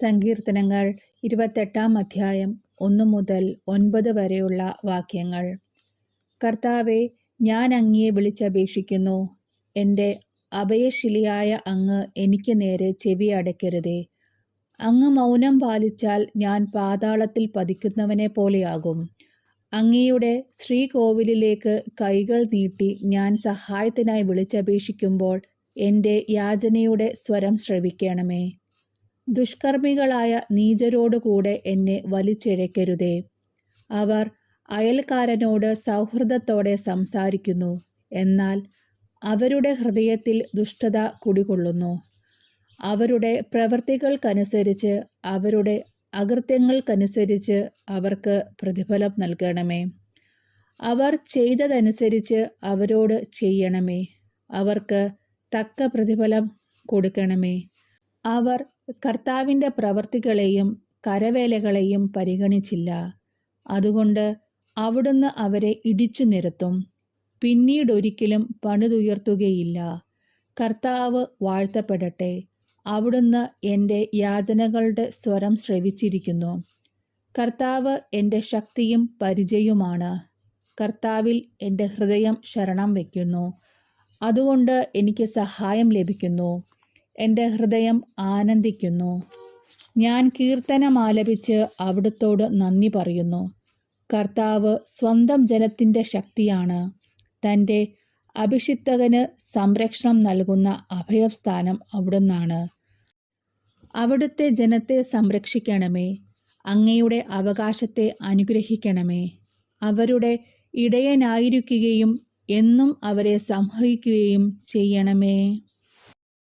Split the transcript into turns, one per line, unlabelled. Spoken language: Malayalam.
സങ്കീർത്തനങ്ങൾ ഇരുപത്തെട്ടാം അധ്യായം ഒന്നു മുതൽ ഒൻപത് വരെയുള്ള വാക്യങ്ങൾ. കർത്താവെ ഞാൻ അങ്ങയെ വിളിച്ചപേക്ഷിക്കുന്നു. എന്റെ അഭയശിലിയായ അങ്ങ് എനിക്ക് നേരെ ചെവി അടയ്ക്കരുതേ. അങ്ങ് മൗനം പാലിച്ചാൽ ഞാൻ പാതാളത്തിൽ പതിക്കുന്നവനെ പോലെയാകും. അങ്ങയുടെ ശ്രീകോവിലിലേക്ക് കൈകൾ നീട്ടി ഞാൻ സഹായത്തിനായി വിളിച്ചപേക്ഷിക്കുമ്പോൾ എന്റെ യാചനയുടെ സ്വരം ശ്രവിക്കണമേ. ദുഷ്കർമ്മികളായ നീചരോടുകൂടെ എന്നെ വലിച്ചിഴക്കരുതേ അവർ അയൽക്കാരനോട് സൗഹൃദത്തോടെ സംസാരിക്കുന്നു. എന്നാൽ അവരുടെ ഹൃദയത്തിൽ ദുഷ്ടത കുടികൊള്ളുന്നു. അവരുടെ പ്രവൃത്തികൾക്കനുസരിച്ച് അവരുടെ അകൃത്യങ്ങൾക്കനുസരിച്ച് അവർക്ക് പ്രതിഫലം നൽകണമേ. അവർ ചെയ്തതനുസരിച്ച് അവരോട് ചെയ്യണമേ. അവർക്ക് തക്ക പ്രതിഫലം കൊടുക്കണമേ. അവർ കർത്താവിന്റെ പ്രവർത്തികളെയും കരവേലകളെയും പരിഗണിച്ചില്ല. അതുകൊണ്ട് അവിടുന്ന് അവരെ ഇടിച്ചു നിരത്തും. പിന്നീടൊരിക്കലും പണിതുയർത്തുകയില്ല. കർത്താവ് വാഴ്ത്തപ്പെടട്ടെ. അവിടുന്ന് എന്റെ യാചനകളുടെ സ്വരം ശ്രവിച്ചിരിക്കുന്നു. കർത്താവ് എന്റെ ശക്തിയും പരിചയവുമാണ് കർത്താവിൽ എന്റെ ഹൃദയം ശരണം വയ്ക്കുന്നു. അതുകൊണ്ട് എനിക്ക് സഹായം ലഭിക്കുന്നു. എന്റെ ഹൃദയം ആനന്ദിക്കുന്നു. ഞാൻ കീർത്തനം ആലപിച്ച് അവിടുത്തോട് നന്ദി പറയുന്നു. കർത്താവ് സ്വന്തം ജനത്തിന്റെ ശക്തിയാണ്. തന്റെ അഭിഷിക്തകന് സംരക്ഷണം നൽകുന്ന അഭയസ്ഥാനം അവിടുന്നാണ്. അവിടുത്തെ ജനത്തെ സംരക്ഷിക്കണമേ. അങ്ങയുടെ അവകാശത്തെ അനുഗ്രഹിക്കണമേ. അവരുടെ ഇടയനായിരിക്കുകയും എന്നും അവരെ സംഹരിക്കുകയും ചെയ്യണമേ.